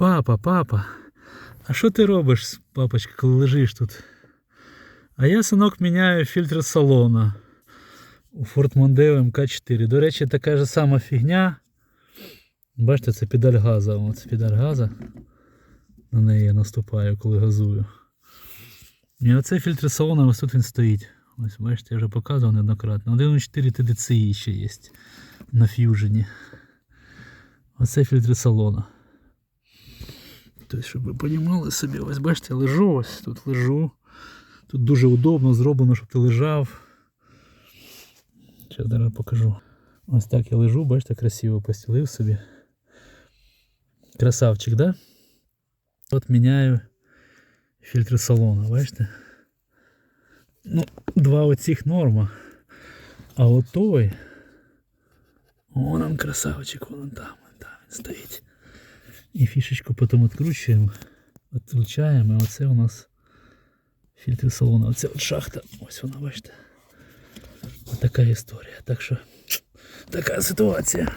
Папа, папа, а що ти робиш, папочка, коли лежиш тут? А я, синок, міняю фільтр салона у Ford Mondeo MK4. До речі, така ж сама фігня. Бачите, це педаль газа. Ось педаль газа. На неї я наступаю, коли газую. І оцей фільтр салона, ось тут він стоїть. Ось бачите, я вже показував неоднократно. 1.4 TDCI ще є на ф'южені. Оце фільтр салона. Тобто, щоб ви розуміли собі, ось бачите, лежу, ось тут лежу. Тут дуже удобно зроблено, щоб ти лежав. Зараз зараз покажу. Ось так я лежу, бачите, красиво постілив собі. Красавчик, да? От міняю фільтри салону, бачите? Ну, два оцих норма. А от той. Вон он красавчик, вон он там, вон там він стоїть. І фішечку потім відкручуємо, відключаємо, і оце у нас фільтр салону. Оце от шахта. Ось вона, бачите. Ось така історія. Так що така ситуація.